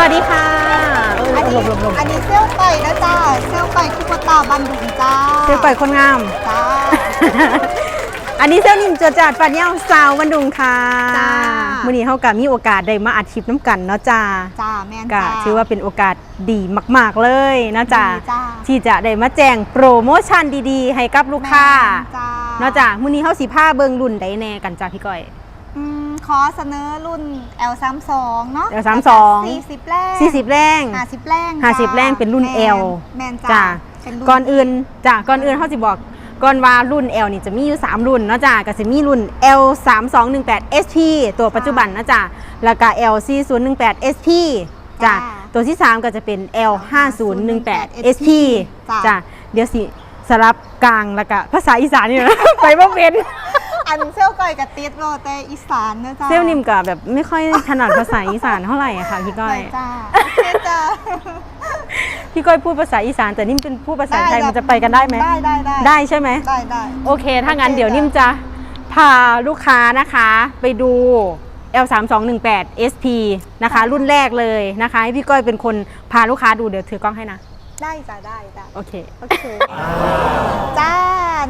วัสดีค่ะเออันอหลนี้บหลบหลบอันนี้เซลล์ไก่นะจ้าเซลล์ไก่คุกตาบันดุงจ้าเซลลไปคนงามจ้าอันนี้เซลลนิ่มเจอจาดปัดเย้าสาววันดุงค่ะจ้ามื่อนี้เขากับมีโอกาสได้มาอัดคลิปน้ำกันเนาะจ้าจ้าแม่นก็จ้าถือว่าเป็นโอกาสดีมาก ๆเลยนะจ้าดีจ้าที่จะได้มาแจ้งโปรโมชั่นดีๆ ให้กับลูกค้าแม่นจ้าเนาะจ้ามื่อนี้เขาสีผ้าเบิงรุ่นใดแน่กันจ้าพี่ก้อย อืมขอเสนอรุ่น L32 เนาะ L32 40แรง40แรง50แรง50แรงเป็นรุ่นแม่ L แม่นจ้าจ้าเป็นรุ่ก่อนอื่นจ้าก่อนอื่นเขาจะบอกก่อนว่ารุ่น L นี่จะมีอยู่ 3 รุ่นเนาะจ้าก็จะมีรุ่น L 3 2 1 8 SP ตัวปัจจุบันนะจ้าแล้วก็ L 4 0 1 8 SP จ้าตัวที่ 3 ก็จะเป็น L 5 0 1 8 SP จ้าเดี๋ยวสิสลับกลางแล้วก็ภาษาอีสานนี่นะไปบ่เป็น อันเซลล์ไก่กับติดโรแต่อีสานนะจ้าเซลลนิมกับแบบไม่ค่อยถนัดภาษาอีสานเท่าไหร่อะค่ะพี่ก้อยได้จ้าโอเคจ้าพี่ก้อยพูดภาษาอีสานแต่นิ่มเป็นพูดภาษาไทยมันจะไปกันได้ไหมได้ได้ได้ได้ใช่ไหมได้ได้โอเค ถ้างั้นโอเคเดี๋ยวจ้ะนิ่มจะพาลูกค้านะคะ ไปดู L 3 2 1 8 SP นะคะ รุ่นแรกเลยนะคะให้พี่ก้อยเป็นคนพาลูกค้าดูเดี๋ยวถือกล้องให้นะ ได้จ้าได้จ้าโอเค โอเค จ้า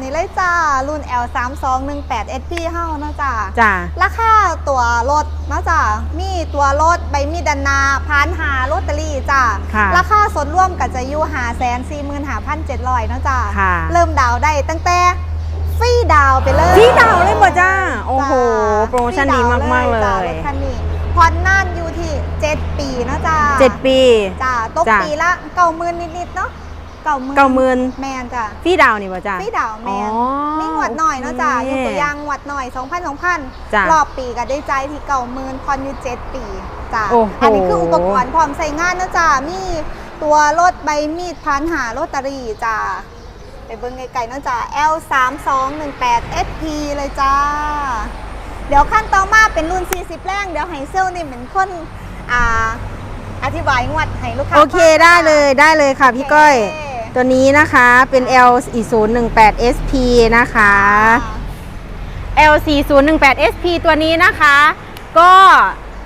นี่เลยจ้า รุ่น L 3 2 1 8 SP เฮาเนาะจ้าจ้าราคาตัวรถเนาะจ้ามีตัวรถใบมีดดันนาพานหาลอตเตอรี่จ้าค่ะราคาส่วนร่วมก็จะอยู่หาแสนสี่หมื่นหาพันเจ็ดร้อยเนาะจ้าค่ะเริ่มดาวน์ได้ตั้งแต่ฟรีดาวน์ไปเลยพี่ดาวเลยบ่จ้า โอ้โหจ้าโปรโมชั่นดีมากๆเลจ้ารยถคันนี้ผ่อนนานอยู่ ที่7ปีเนาะจ้า7ปี จ้าตกจ้ะ ปีละเก้าหมื่นนิดๆเนาะเก้าหมื่นเก้าหมื่นแมนจ้าพี่ดาวนี่บ่จ้าฟรีดาวน์แมนอ๋อมีหวดหน่อยเนาะจ้าโอเคยกตัวอย่างหวดหน่อย2,000 2,000จ้ะรอบปีก็ได้ใจายที่เก่าหมื่นผ่อนอยู่7ปีจ้าโอ้โห อันนี้คืออุปกรณ์พร้อมใส่งานเนาะจ้ามีตัวรถใบมีดพันหาโรตารี่จ้าไปเบิ่งไกลๆเนาะจ้า L 3 2 1 8 SP เลยจ้า เดี๋ยวขั้นต่อมาเป็นรุ่น 40 แรง เดี๋ยวให้เซลล์นี่เป็นคน อ่าอธิบายงวดให้ลูกค้าโอเคฟังได้เลยได้เลยค่ะพี่ก้อยโอเคตัวนี้นะคะเป็น L 4 0 1 8 SP นะคะ L 4 0 1 8 SP ตัวนี้นะคะ ก็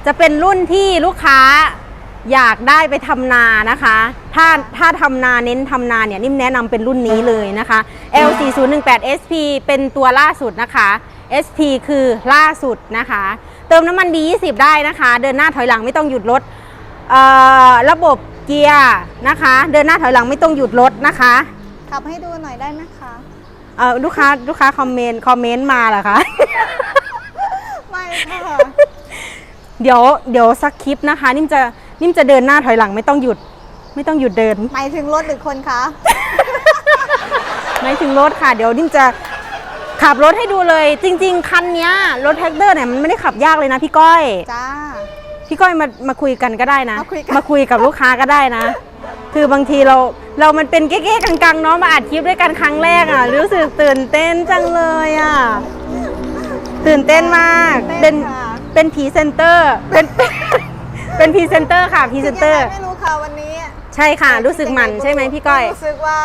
จะเป็นรุ่นที่ลูกค้าอยากได้ไปทำนานะคะ ถ้าถ้าทำนาเน้นทำนาเนี่ยนิ่มแนะนำเป็นรุ่นนี้เลยนะคะ L 4 0 1 8 SP เป็นตัวล่าสุดนะคะ SP คือล่าสุดนะคะ เติมน้ำมันดี 20 ได้นะคะ เดินหน้าถอยหลังไม่ต้องหยุดรถเอ่อระบบเกียร์นะคะ เดินหน้าถอยหลังไม่ต้องหยุดรถนะคะขับให้ดูหน่อยได้ไหมคะเออลูกค้าลูกค้าคอมเมนต์คอมเมนต์มาเหรอคะไม่ค่ะเดี๋ยวเดี๋ยวสักคลิปนะคะ นิ่มจะนิ่มจะเดินหน้าถอยหลังไม่ต้องหยุด ไม่ต้องหยุดเดินหมายถึงรถหรือคนคะไม่ถึงรถค่ะ เดี๋ยวนิ่มจะ ขับรถให้ดูเลย จริง ๆ คันเนี้ยรถแท็กเตอร์เนี่ยมันไม่ได้ขับยากเลยนะพี่ก้อย จ้า พี่ก้อยมามาคุยกันก็ได้นะ มาคุยกัน มาคุยกับลูกค้าก็ได้นะ คือบางทีเราเรามันเป็นเก๊ๆกังๆเนาะมาอัดคลิปด้วยกันครั้งแรกอะ รู้สึกตื่นเต้นจังเลยอะ ตื่นเต้นมากเต้เป็นค่ะเป็นพรีเซนเตอร์ เป็นเป็นพรีเซนเตอร์ค่ะพรีเซนเตอร์ยังไงไม่รู้ค่ะวันนี้ ใช่ค่ะ รู้สึกหมันใช่ไหมพี่ก้อย รู้สึกว่า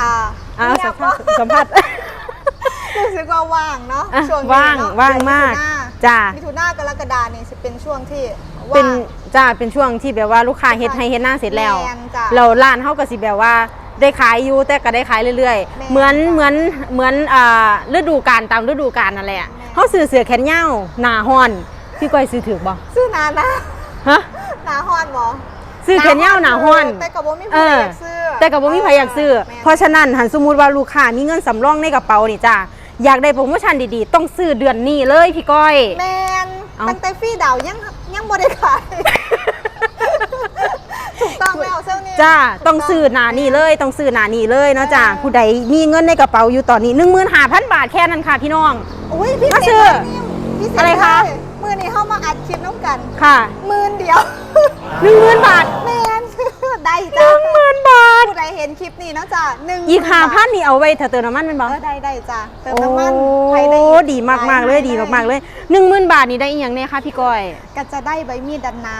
อ่าอ่าเงีสัยมบภาษณ์สัมภาษณ์ รู้สึกว่าว่างเนาะอะช่วงนี้ว่างเนอะว่างมากเดือนจ้ามิถุนากรกฎาเนี่ยจะเป็นช่วงที่เป็นว่างจ้าเป็นช่วงที่แบบว่าลูกค้าเฮ็ดให้เฮ็ดหน้าเสร็จแล้วแม่นจ้ะเราร้านเฮาก็สิแบบว่าได้ขายอยู่แต่ก็ได้ขายเรื่อยแม่นๆเหมือนเหมือนเหมือนอ่าฤดูกาลตามฤดูกาลนั่นแหละแม่น เฮาซื้อเสื้อแขนยาวหน้าฮ้อนพี่ก้อยซื้อถูกบ่ซื้อนานนะฮะหนาฮอนบอซื้อแขนยาวหน้าฮ้อน แต่กับว่าไม่เอผู้ใดออยากซื้อแต่ก็บ่มีใครอยากซื้อแม่นเพราะฉะนั้นหันสมมุติว่าลูกค้ามีเงินสำรองในกระเป๋านี่จ้า อยากได้โปรโมชั่นดีๆ ต้องซื้อเดือนนี้เลยพี่ก้อย แมนเอ้า ตั้งแต่ฟรีดาวยังยังบ่ได้ขาย ถูกต้องแล้วเซลนี่จ้าต้องซื้อหนานี่เลย ต้องซื้อหนานี่เลยเนาะจ้าผู้ใดมีเงินในกระเป๋าอยู่ตอนนี้ 15,000 บาทแค่นั้นค่ะพี่น้อง อุ้ยพี่มาเศซื้อษพี่เศษอะไรคะเลยมือนี้เข้ามาอัดคลิปน้ำกันค่ะ หมื่นเดียว 10,000บาทแมนได้จ้า10,000บาทผู้ใดเห็นคลิปนี้เนาะจ้าหนึ่งอีกหมื่บท5,000นี่เอาไว้ถ้าเติมน้ำมันเป็นบ่เออได้ได้จ้าเติมโอ้น้ำมันใครได้ดีมากๆเลยดีมากๆเลย10,000บาทนี่ได้อีหยังแน่คะพี่ก้อย ก็จะได้ใบมีดดันนา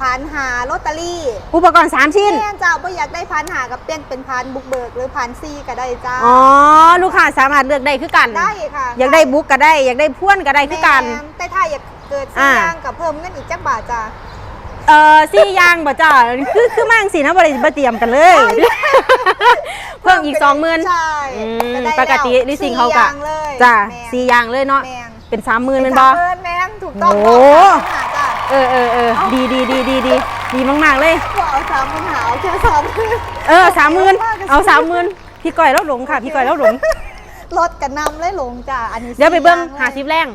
พานหาลอตเตอรี่อุปกรณ์3ชิ้น แม่นจ้าบ่อยากได้พานหากับเปลี่ยนเป็นพานบุกเบิกหรือพานซีก็ได้จ้าอ๋อ ลูกค้าสามารถเลือกได้คือกัน ได้ค่ะอยากได้บุ๊กก็ได้ อยากได้พ่วนก็ได้คือกัน แม่แต่ถ้าอยากเกิดอ่าสิ่งอย่างกับเพิ่มเงินอีกจักบาทจ้าเอออสี่อย่างบ่จ้าคือคือมั่งสินะบ่ได้บ่เตรียมกันเลย เพิ่มอีกสองหมื่นใช่อืมก็ได้ปกติแล้วลิซิ่งเขากะสี่อย่งเลยจ้าแม่น สี่อย่างเลยเนาะแม่นเป็นสามหมื่นเป็เป็นนบ่ สามหมื่นแม่นถูกต้องโอ้หาจ้ะเออเออเออดีดีดีดีดีดีมากๆเลยว่าเอาสามหมื่นหาเอาแค่สามหมื่น เออสามหมื่นเอาสามหมื่นพี่ก้อยแล้วหลงค่ะ พี่ก้อยแล้วหลงรถกันนำเลยหลงจ้ะอันนี้เดี๋ยวไปเบิ้งสี่อย่หาสิบแรง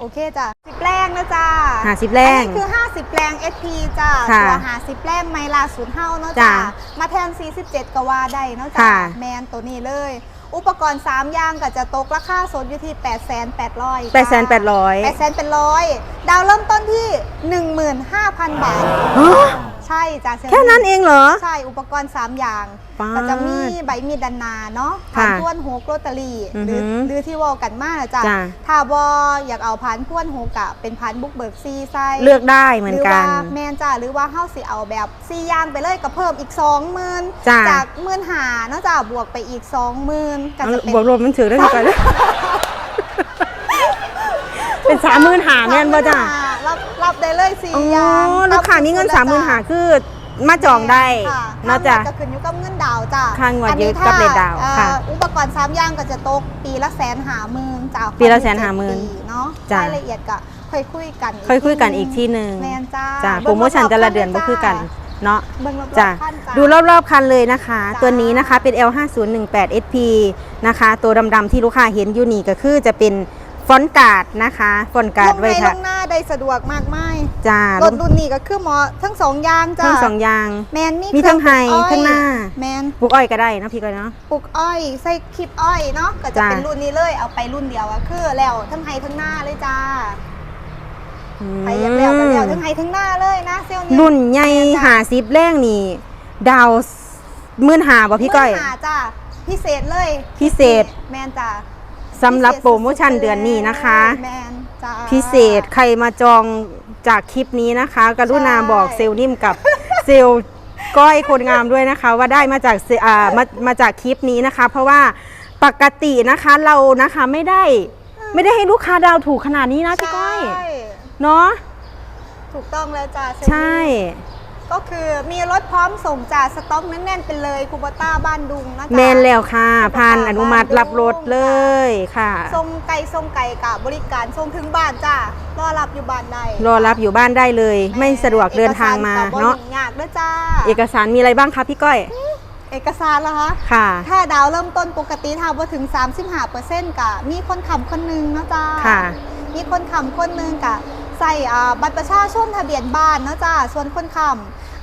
โอเคจ้ะสิบแรงนะจ้ะหาสิบแรงอันนี้คือ 50แรง SP จ้ะค่ะตัวหาสิบแรงไมลาศูนย์เฮาเนาะจ้ะจ้ะมาแทน 47ก็ว่าได้เนาะจ้ะค่ะ แมนตัวนี้เลย อุปกรณ์ 3 อย่างก็จะตกราคาสดอยู่ที่ 8 8 0 0 0แปดแสนแปดร้อย8แสนเป็นร้อยดาวเริ่มต้นที่ 15,000 บาท ใช่จ้ะเซลล์แค่นั้นเองเหรอ ใช่อุปกรณ์ 3 อย่างป๊าดก็จะมีใบมีดดันนาเนาะค่ะผ่านพ้วนโฮกโรตารีอือหหืรืออหรือที่วอลกันมากนะจ้ะจ้ะ ถ้าบออยากเอาผ่านพ้วนโฮกอะเป็นผ่านบุกเบิกซีไซเลือกได้เหมือนกัน หรือว่าแมนจ้ะหรือว่าเฮาสิเอาแบบซีย่างไปเลยก็เพิ่มอีก 20,000จ้ะ จากหมื่นหาเนาะจ้ะบวกไปอีก 20,000ก็จะเป็น บวกรวมมันถือได้พี่ก้อยเป็นสามหมื่นหาแม่นบ่จ้า30,000 รับรับได้เลยสี่อ๋ออย่างลูกค้ามีเงินสามหมื่นหาคือมาจองได้ค่ะเนาะจ้ะค่างวดจะขึ้นอยู่กับเงินดาวจ้ะค่างวดอันนี้อยู่กับถ้เรทดาวอ่อค่ะอุปกรณ์สามอย่างก็จะตกปีละแสนหาหมื่นจ้ะปีละแสนหาหมื่นปีเนาะจ้ะ รายละเอียดก็ค่อยคุยกันค่อยคุยกันอีกที่หนึ่งแมนจ้าจ้าโปรโมชั่นแต่ละเดือนก็คือกันเนาะ เบิ่งรอบๆจ้ะคันจ้ะดูรอบๆคันเลยนะคะ จ้ะตัวนี้นะคะเป็น L5018 SP นะคะ ตัวดำๆที่ลูกค้าเห็นอยู่นี่ก็คือจะเป็น ฟอนต์การ์ดนะคะฟอนต์การ์ดลงไว้ในลค่ะงหน้าได้สะดวกมากมายจ้ารถรุ่นนี้ก็คือหมอทั้งสองอย่างจ้าทั้งสองอย่างแมนมีมีทั้งเครื่องไฮอ้อยทั้งหน้าแมนปลูกอ้อยก็ได้นะพี่ก้อยเนาะปลูกอ้อยใส่คลิปอ้อยเนาะก็จะจ้ะเป็นรุ่นนี้เลยเอาไปรุ่นเดียวอะคือแล้วทั้งไฮทั้งหน้าเลยจ้าใครอยากแล้วก็แล้วทั้งไฮทั้งหน้าเลยนะเซลล์นี้รุ่นใหญ่แม่นจ้ะหาซิปแรงนี่ดาวมื่นหาบ่พี่ก้อยมื่นหาจ้าพิเศษเลย พิเศษแมนจ้า สำหรับโปรโมชั่นเดือนนี้นะคะ แมนจ้าพิเศษใครมาจองจากคลิปนี้นะคะ กรุณาใช่บอกเซลล์นิ่มกับเซลล์ก้อยคนงามด้วยนะคะ ว่าได้มาจากเซอ่ามามาจากคลิปนี้นะคะ เพราะว่าปกตินะคะเรานะคะไม่ได้ไม่ได้ให้ลูกค้าดาวถูกขนาดนี้นะพี่ก้อยใช่เนาะถูกต้องแล้วจ้าเซลล์ใช่ก็ คือมีรถพร้อมส่งจากสต็อกแน่นๆไปเลยคูบต้าบ้านดุงนะจ๊ะ แมนแล้วค่ะผ่านอนุมัติรับรถเลยค่ะส่งไก่ส่งไก่กับบริการส่งถึงบ้านจ้ารอรับอยู่บ้านได้รอรับอยู่บ้านได้เลย ไม่สะดวกเดินทางมาอกสรก็บ่เนาะยุ่งยากด้วยจ้า เอกสารมีอะไรบ้างคะพี่ก้อย เอกสารเหรอคะค่ะ ถ้าดาวเริ่มต้นปกติถ้าว่าถึง 35%กะมีคนขำคนหนึงนะจ้าค่ะมีคนขำคนหนึงกะใส่อ่าบัตรประชาชนทะเบียนบ้านนะจ้าส่วนคนขำ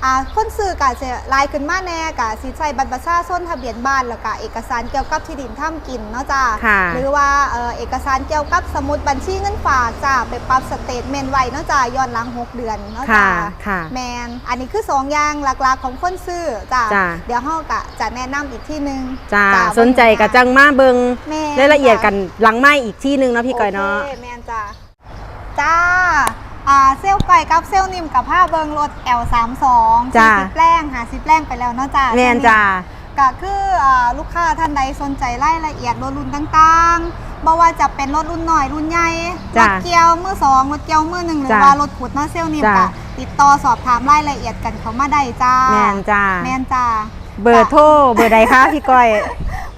อ่าคนซื้อกะจะลายขึ้นมาแน่กะสิใส่บัตรประชาชนทะเบียนบ้านแล้วก็เอกสารเกี่ยวกับที่ดินท่ำกินเนาะจ้าค่ะหรือว่าเอ่อเอกสารเกี่ยวกับสมุดบัญชีเงินฝากจ้าไปปรับสเตทเมนต์ไว้เนาะจ้าย้อนหลัง 6 เดือนเนาะจ้าค่ะค่ะแมนอันนี้คือ 2 อย่างหลักๆของคนซื้อจ้าจ้ะเดี๋ยวเฮากะจะแนะนำอีกที่หนึงจ้าจ้ะสนใจกับจังมาเบิงแม่นรายละเอียดกันหลังไม้อีกที่หนึงเนาะพี่ก้อยเนาะ โอเคแมนจ้าจ้าอ่าเซลลไก่กับเซลลนิมกับผ้าเบิงรถ L32 จ้ะ 40แรงหาสิบแรงไปแล้วเนาะจ้าแมนจ้า ก็คืออ่าลูกค้าท่านใดสนใจรายละเอียดรถรุ่นต่างๆบ่ว่าจะเป็นรถรุ่นหน่อยรุ่นใหญ่รจ้ะถเกียวมือสองรถเกียวมือหนึ่งหรือจ้ะว่ารถขุดเนาะเซลลนิมจ้ะ ก็ติดต่อสอบถามรายละเอียดกันเขามาได้จ้าแมนจ้า แมนจ้า เบอร์โทรเบอร์ใดคะพี่ก้อย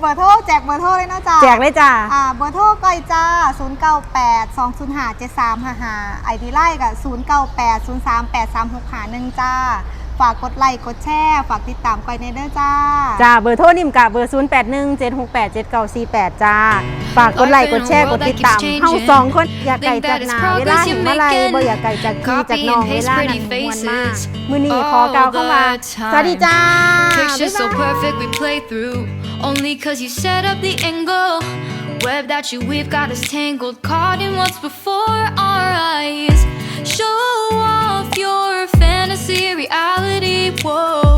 เบอร์โทรแจกเบอร์โทรเลยเนาะจ้าแจกเลยจ้าอ่าเบอร์โทรก้อยจ้า 098 205 7355ไอดีไลน์กับ098 038 3651จ้า ฝากกดไลค์กดแชร์ฝากติดตามก้อยในเด้อจ้า จ้าเบอร์โทรนิ่มกับเบอร์ 0 8 1 7 6 8 7 9 4 8 จ้า ฝากกดไลค์กดแชร์กดติดตามเฮาสองคนอยากไก่จากหนาเวลาถึงเมื่อไรบ่อยากไก่จากพี่จากน้องเวลานั้นมวนมากมือนี้ขอกล่าวเข้ามาสวัสดีจ้า Picture so บ๊ายบาย perfect we play through Only cause you set up the angle. Web that you weave got us tangled. Caught in what's before our eyes. Show off your fantasy reality, whoa.